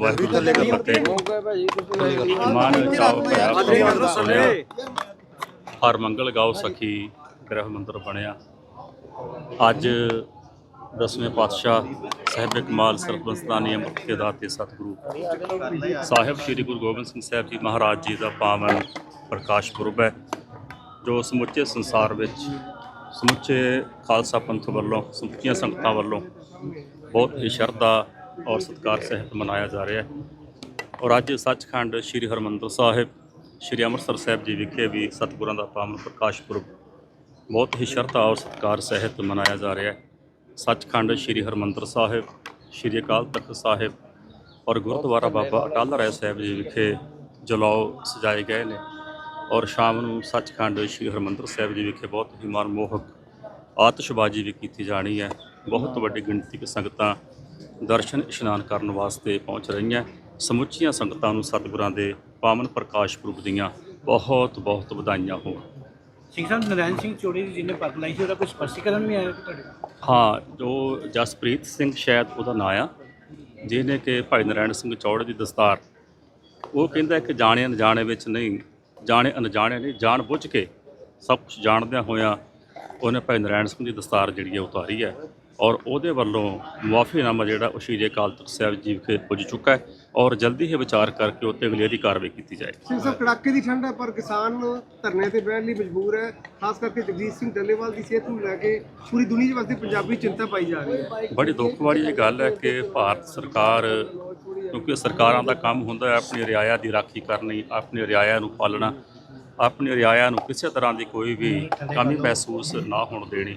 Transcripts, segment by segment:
ਵਾਹਿਗੁਰੂ ਜੀ ਕੀ ਫਤਿਹ। ਮਨ ਚਾਉ ਪਿਆ ਸੁਣਿਆ ਹਰ ਮੰਗਲ ਗਾਓ ਸਖੀ ਗ੍ਰਹਿ ਮੰਦਰ ਬਣਿਆ। ਅੱਜ ਦਸਵੇਂ ਪਾਤਸ਼ਾਹ ਸਾਹਿਬ ਕਮਾਲ ਸਰਬੰਸਤਾਨੀ ਅੰਮ੍ਰਿਤ ਕੇ ਦਾਤੇ ਸਤਿਗੁਰੂ ਸਾਹਿਬ ਸ੍ਰੀ ਗੁਰੂ ਗੋਬਿੰਦ ਸਿੰਘ ਸਾਹਿਬ ਜੀ ਮਹਾਰਾਜ ਜੀ ਦਾ ਪਾਵਨ ਪ੍ਰਕਾਸ਼ ਪੁਰਬ ਹੈ ਜੋ ਸਮੁੱਚੇ ਸੰਸਾਰ ਵਿੱਚ ਸਮੁੱਚੇ ਖਾਲਸਾ ਪੰਥ ਵੱਲੋਂ ਸਮੁੱਚੀਆਂ ਸੰਗਤਾਂ ਵੱਲੋਂ ਬਹੁਤ ਹੀ ਸ਼ਰਧਾ ਔਰ ਸਤਿਕਾਰ ਸਹਿਤ ਮਨਾਇਆ ਜਾ ਰਿਹਾ ਹੈ। ਔਰ ਅੱਜ ਸੱਚਖੰਡ ਸ੍ਰੀ ਹਰਮੰਦਰ ਸਾਹਿਬ, ਸ੍ਰੀ ਅੰਮ੍ਰਿਤਸਰ ਸਾਹਿਬ ਜੀ ਵਿਖੇ ਵੀ ਸਤਿਗੁਰਾਂ ਦਾ ਪਾਵਨ ਪ੍ਰਕਾਸ਼ ਪੁਰਬ ਬਹੁਤ ਹੀ ਸ਼ਰਧਾ ਔਰ ਸਤਿਕਾਰ ਸਹਿਤ ਮਨਾਇਆ ਜਾ ਰਿਹਾ ਹੈ। ਸੱਚਖੰਡ ਸ੍ਰੀ ਹਰਮੰਦਰ ਸਾਹਿਬ, ਸ੍ਰੀ ਅਕਾਲ ਤਖਤ ਸਾਹਿਬ ਔਰ ਗੁਰਦੁਆਰਾ ਬਾਬਾ ਅਟਲ ਰਾਏ ਸਾਹਿਬ ਜੀ ਵਿਖੇ ਜਲਾਓ ਸਜਾਏ ਗਏ ਨੇ ਔਰ ਸ਼ਾਮ ਨੂੰ ਸੱਚਖੰਡ ਸ੍ਰੀ ਹਰਮੰਦਰ ਸਾਹਿਬ ਜੀ ਵਿਖੇ ਬਹੁਤ ਹੀ ਮਨਮੋਹਕ ਆਤਿਸ਼ਬਾਜ਼ੀ ਵੀ ਕੀਤੀ ਜਾਣੀ ਹੈ। ਬਹੁਤ ਵੱਡੀ ਗਿਣਤੀ ਵਿੱਚ ਸੰਗਤਾਂ ਦਰਸ਼ਨ ਇਸ਼ਨਾਨ ਕਰਨ ਵਾਸਤੇ ਪਹੁੰਚ ਰਹੀਆਂ। ਸਮੁੱਚੀਆਂ ਸੰਗਤਾਂ ਨੂੰ ਸਤਿਗੁਰਾਂ ਦੇ ਪਾਵਨ ਪ੍ਰਕਾਸ਼ ਪੁਰਬ ਦੀਆਂ ਬਹੁਤ ਬਹੁਤ ਵਧਾਈਆਂ ਹੋਣ। ਸਿੰਘ ਸਾਹਿਬ ਨਰੈਣ ਸਿੰਘ ਚੋੜੀ ਦੀ ਜਿਹਨੇ ਪੱਗ ਲਾਈ ਸੀ ਉਹਦਾ ਕੋਈ ਸਪਸ਼ਟੀਕਰਨ ਵੀ ਆਇਆ ਤੁਹਾਡੇ? ਹਾਂ ਜੋ ਜਸਪ੍ਰੀਤ ਸਿੰਘ ਸ਼ਾਇਦ ਉਹਦਾ ਨਾਂ ਆ ਜਿਹਨੇ ਕਿ ਭਾਈ ਨਰੈਣ ਸਿੰਘ ਚੌੜੇ ਦੀ ਦਸਤਾਰ ਉਹ ਕਹਿੰਦਾ ਕਿ ਜਾਣੇ ਅਣਜਾਣੇ ਵਿੱਚ ਨਹੀਂ ਜਾਣੇ ਅਣਜਾਣੇ ਨਹੀਂ ਜਾਣ ਬੁੱਝ ਕੇ ਸਭ ਕੁਝ ਜਾਣਦਿਆਂ ਹੋਇਆਂ ਉਹਨੇ ਭਾਈ ਨਰੈਣ ਸਿੰਘ ਦੀ ਦਸਤਾਰ ਜਿਹੜੀ ਹੈ ਉਤਾਰੀ ਹੈ। ਔਰ ਉਹਦੇ ਵੱਲੋਂ ਮੁਆਫੀਨਾਮਾ ਜਿਹੜਾ ਉਹ ਸ਼੍ਰੀ ਅਕਾਲ ਤਖਤ ਸਾਹਿਬ ਜੀ ਵਿਖੇ ਪੁੱਜ ਚੁੱਕਾ ਹੈ ਔਰ ਜਲਦੀ ਹੀ ਵਿਚਾਰ ਕਰਕੇ ਉੱਤੇ ਅਗਲੇਰੀ ਕਾਰਵਾਈ ਕੀਤੀ ਜਾਏ ਸਿੰਘ ਸਾਹਿਬ ਕੜਾਕੇ ਦੀ ਠੰਡ ਹੈ ਪਰ ਕਿਸਾਨ ਧਰਨੇ ਤੇ ਬਹਿਣ ਲਈ ਮਜਬੂਰ ਹੈ ਖਾਸ ਕਰਕੇ ਜਗਜੀਤ ਸਿੰਘ ਡੱਲੇਵਾਲ ਦੀ ਸਿਹਤ ਨੂੰ ਲੈ ਕੇ ਪੂਰੀ ਦੁਨੀਆ ਵਾਸਤੇ ਪੰਜਾਬੀ ਚਿੰਤਾ ਪਾਈ ਜਾ ਰਹੀ ਹੈ। ਬੜੀ ਦੁੱਖ ਵਾਲੀ ਇਹ ਗੱਲ ਹੈ ਕਿ ਭਾਰਤ ਸਰਕਾਰ ਕਿਉਂਕਿ ਸਰਕਾਰਾਂ ਦਾ ਕੰਮ ਹੁੰਦਾ ਹੈ ਆਪਣੀ ਰਿਆਇਆ ਦੀ ਰਾਖੀ ਕਰਨੀ ਆਪਣੀ ਰਿਆਇਆ ਨੂੰ ਪਾਲਣਾ ਆਪਣੀ ਰਿਆਇਆ ਨੂੰ ਕਿਸੇ ਤਰ੍ਹਾਂ ਦੀ ਕੋਈ ਵੀ ਕਮੀ ਮਹਿਸੂਸ ਨਾ ਹੋਣ ਦੇਣੀ।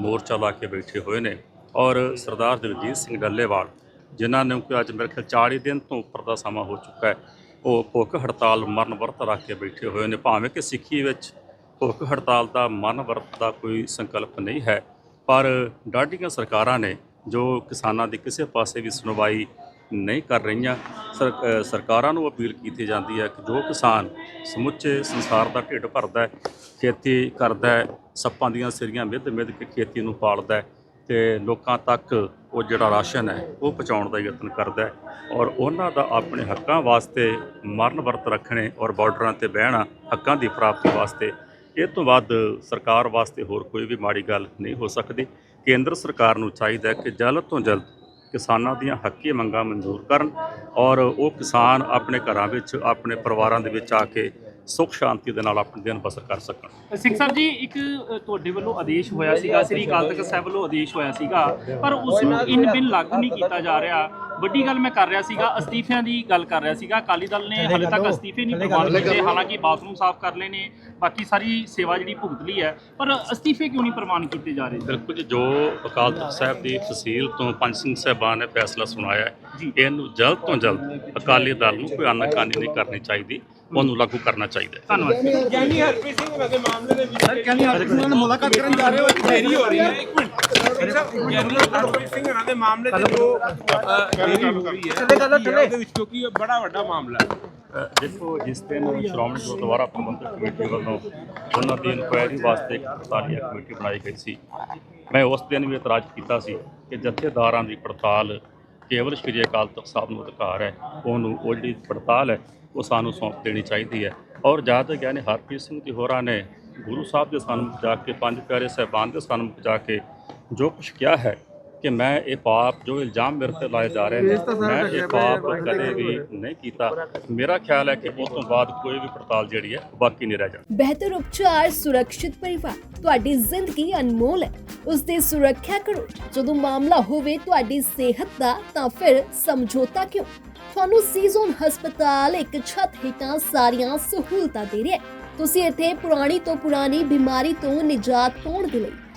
ਮੋਰਚਾ ਲਾ ਕੇ ਬੈਠੇ ਹੋਏ ਨੇ ਔਰ ਸਰਦਾਰ ਜਗਜੀਤ ਸਿੰਘ ਡੱਲੇਵਾਲ, ਜਿਨ੍ਹਾਂ ਨੇ ਕਿ ਅੱਜ ਮੇਰੇ ਖਿਆਲ 40 ਦਿਨ ਤੋਂ ਉੱਪਰ ਦਾ ਸਮਾਂ ਹੋ ਚੁੱਕਾ ਹੈ, ਉਹ ਭੁੱਖ ਹੜਤਾਲ ਮਰਨ ਵਰਤ ਰੱਖ ਕੇ ਬੈਠੇ ਹੋਏ ਨੇ। ਭਾਵੇਂ ਕਿ ਸਿੱਖੀ ਵਿੱਚ ਭੁੱਖ ਹੜਤਾਲ ਦਾ ਮਰਨ ਵਰਤ ਦਾ ਕੋਈ ਸੰਕਲਪ ਨਹੀਂ ਹੈ, ਪਰ ਡਾਢੀਆਂ ਸਰਕਾਰਾਂ ਨੇ ਜੋ ਕਿਸਾਨਾਂ ਦੀ ਕਿਸੇ ਪਾਸੇ ਵੀ ਸੁਣਵਾਈ ਨਹੀਂ ਕਰ ਰਹੀਆਂ ਸਰਕਾਰਾਂ ਨੂੰ ਅਪੀਲ ਕੀਤੀ ਜਾਂਦੀ ਹੈ ਕਿ ਜੋ ਕਿਸਾਨ ਸਮੁੱਚੇ ਸੰਸਾਰ ਦਾ ਢਿੱਡ ਭਰਦਾ ਹੈ, ਖੇਤੀ ਕਰਦਾ ਹੈ ਸੱਪਾਂ ਦੀਆਂ ਸਿਰੀਆਂ ਮਿੱਧ ਮਿੱਧ ਕੇ ਖੇਤੀ ਨੂੰ ਪਾਲਦਾ ਹੈ ਤੇ ਲੋਕਾਂ ਤੱਕ ਉਹ ਜਿਹੜਾ ਰਾਸ਼ਨ ਹੈ ਉਹ ਪਹੁੰਚਾਉਣ ਦਾ ਯਤਨ ਕਰਦਾ ਹੈ ਔਰ ਉਹਨਾਂ ਦਾ ਆਪਣੇ ਹੱਕਾਂ ਵਾਸਤੇ ਮਰਨ ਵਰਤ ਰੱਖਣੇ ਔਰ ਬਾਰਡਰਾਂ ਤੇ ਬਹਿਣਾ ਹੱਕਾਂ ਦੀ ਪ੍ਰਾਪਤੀ ਵਾਸਤੇ, ਇਹ ਤੋਂ ਵੱਧ ਸਰਕਾਰ ਵਾਸਤੇ ਹੋਰ ਕੋਈ ਵੀ ਮਾੜੀ ਗੱਲ ਨਹੀਂ ਹੋ ਸਕਦੀ। ਕੇਂਦਰ ਸਰਕਾਰ ਨੂੰ ਚਾਹੀਦਾ ਹੈ ਕਿ ਜਲਦ ਤੋਂ ਜਲਦ ਕਿਸਾਨਾਂ ਦੀਆਂ ਹੱਕੀ ਮੰਗਾਂ ਮਨਜ਼ੂਰ ਕਰਨ ਔਰ ਉਹ ਕਿਸਾਨ ਆਪਣੇ ਘਰਾਂ ਵਿੱਚ, ਆਪਣੇ ਪਰਿਵਾਰਾਂ ਦੇ ਵਿੱਚ ਆ ਕੇ ਸੁਖ ਸ਼ਾਂਤੀ ਦੇ ਨਾਲ ਆਪਣੇ ਦਿਨ ਬਸਰ ਕਰ ਸਕਣ। ਸਿੰਘ ਸਾਹਿਬ ਜੀ, ਇੱਕ ਤੁਹਾਡੇ ਵੱਲੋਂ ਆਦੇਸ਼ ਹੋਇਆ ਸੀਗਾ, ਸ੍ਰੀ ਅਕਾਲ ਤਖਤ ਸਾਹਿਬ ਵੱਲੋਂ ਆਦੇਸ਼ ਹੋਇਆ ਸੀਗਾ, ਪਰ ਉਸ ਨੂੰ ਇਨ ਬਿਨ ਲਾਗੂ ਨਹੀਂ ਕੀਤਾ ਜਾ ਰਿਹਾ। ਵੱਡੀ ਗੱਲ ਮੈਂ ਕਰ ਰਿਹਾ ਸੀਗਾ ਅਸਤੀਫਿਆਂ ਦੀ ਗੱਲ ਕਰ ਰਿਹਾ ਸੀਗਾ। ਅਕਾਲੀ ਦਲ ਨੇ ਹਾਲੇ ਤੱਕ ਅਸਤੀਫੇ ਨਹੀਂ ਪ੍ਰਵਾਨ ਕੀਤੇ ਹਾਲਾਂਕਿ ਬਾਥਰੂਮ ਸਾਫ਼ ਕਰ ਲਏ ਨੇ ਬਾਕੀ ਸਾਰੀ ਸੇਵਾ ਜਿਹੜੀ ਭੁਗਤ ਲਈ ਹੈ। ਪਰ ਅਸਤੀਫੇ ਕਿਉਂ ਨਹੀਂ ਪ੍ਰਵਾਨ ਕੀਤੇ ਜਾ ਰਹੇ? ਬਿਲਕੁਲ ਜੀ ਜੋ ਅਕਾਲ ਤਖਤ ਸਾਹਿਬ ਦੀ ਤਹਿਸੀਲ ਤੋਂ ਪੰਜ ਸਿੰਘ ਸਾਹਿਬਾਨ ਨੇ ਫੈਸਲਾ ਸੁਣਾਇਆ ਹੈ ਇਹਨੂੰ ਜਲਦ ਤੋਂ ਜਲਦ ਅਕਾਲੀ ਦਲ ਨੂੰ ਕੋਈ ਆਨਾਕਾਨੀ ਨਹੀਂ ਕਰਨੀ ਚਾਹੀਦੀ ਉਹਨੂੰ ਲਾਗੂ ਕਰਨਾ ਚਾਹੀਦਾ ਹੈ। ਧੰਨਵਾਦ। ਗਿਆਨੀ ਹਰਪ੍ਰੀਤ ਸਿੰਘ ਦੇ ਮਾਮਲੇ ਦੇ ਵਿੱਚ ਸਰ ਗਿਆਨੀ ਹਰਪ੍ਰੀਤ ਸਿੰਘ ਨਾਲ ਮੁਲਾਕਾਤ ਕਰਨ ਜਾ ਰਹੇ ਹੋ ਦੇਰੀ ਹੋ ਰਹੀ ਹੈ। ਇੱਕ ਮਿੰਟ। ਗਿਆਨੀ ਹਰਪ੍ਰੀਤ ਸਿੰਘ ਉਹਨਾਂ ਦੇ ਮਾਮਲੇ ਤੇ ਜੋ ਅ, ਦੇਰੀ ਹੋ ਰਹੀ ਹੈ ਉਹਦੇ ਵਿੱਚ ਕਿਉਂਕਿ ਇਹ ਬੜਾ ਵੱਡਾ ਮਾਮਲਾ ਹੈ। ਅ, ਦੇਖੋ ਜਿਸ ਦਿਨ ਸ਼੍ਰੋਮਣੀ ਗੁਰਦੁਆਰਾ ਪ੍ਰਬੰਧਕ ਕਮੇਟੀ ਵੱਲੋਂ ਉਹਨਾਂ ਦੀ ਇਨਕੁਆਇਰੀ ਵਾਸਤੇ ਇੱਕ ਪੜਤਾਲੀਆ ਕਮੇਟੀ ਬਣਾਈ ਗਈ ਸੀ। ਮੈਂ ਉਸ ਦਿਨ ਵੀ ਇਤਰਾਜ਼ ਕੀਤਾ ਸੀ ਕਿ ਜਥੇਦਾਰਾਂ ਦੀ ਪੜਤਾਲ ਕੇਵਲ ਸ਼੍ਰੀ ਅਕਾਲ ਤਖਤ ਸਾਹਿਬ ਨੂੰ ਅਧਿਕਾਰ ਹੈ। ਉਹਨੂੰ ਉਹ ਜਿਹੜੀ ਪੜਤਾਲ ਹੈ ਉਹ ਸਾਨੂੰ ਸੌਂਪ ਦੇਣੀ ਚਾਹੀਦੀ ਹੈ। ਔਰ ਜਦ ਗਿਆਨੀ ਹਰਪ੍ਰੀਤ ਸਿੰਘ ਜੀ ਹੋਰਾਂ ਨੇ ਗੁਰੂ ਸਾਹਿਬ ਦੇ ਸਨਮੁਖ ਜਾ ਕੇ ਪੰਜ ਪਿਆਰੇ ਸਾਹਿਬਾਨ ਦੇ ਸਨਮੁਖ ਜਾ ਕੇ ਜੋ ਕੁਛ ਕਿਹਾ ਹੈ ਕਿ ਮੈਂ ਇਹ ਪਾਪ ਜੋ ਇਲਜ਼ਾਮ ਮੇਰੇ ਤੇ ਲਾਏ ਜਾ ਰਹੇ ਨੇ ਮੈਂ ਇਹ ਪਾਪ ਕਦੇ ਵੀ ਨਹੀਂ ਕੀਤਾ। ਮੇਰਾ ਖਿਆਲ ਹੈ ਕਿ ਉਸ ਤੋਂ ਬਾਅਦ ਕੋਈ ਵੀ ਪੜਤਾਲ ਜਿਹੜੀ ਹੈ ਬਾਕੀ ਨਹੀਂ ਰਹਿ ਜਾਣੀ। ਬਿਹਤਰ ਉਪਚਾਰ ਸੁਰੱਖਿਅਤ ਪਰਿਵਾਰ ਤੁਹਾਡੀ ਜ਼ਿੰਦਗੀ ਅਨਮੋਲ ਹੈ। ਉਸ ਦੀ ਸੁਰੱਖਿਆ ਕਰੋ। ਜਦੋਂ ਮਾਮਲਾ ਹੋਵੇ ਤੁਹਾਡੀ ਸਿਹਤ ਦਾ ਤਾਂ ਫਿਰ ਸਮਝੌਤਾ ਕਿਉਂ? ਤੁਹਾਨੂੰ ਸੀਜ਼ਨ ਹਸਪਤਾਲ ਇੱਕ ਛੱਤ ਹੇਠਾਂ ਸਾਰੀਆਂ ਸਹੂਲਤਾਂ ਦੇ ਰਿਹਾ ਹੈ। ਤੁਸੀਂ ਇੱਥੇ ਪੁਰਾਣੀ ਤੋਂ ਪੁਰਾਣੀ ਬਿਮਾਰੀ ਤੋਂ ਨਿਜਾਤ ਪਾਉਣ ਦੇ ਲਈ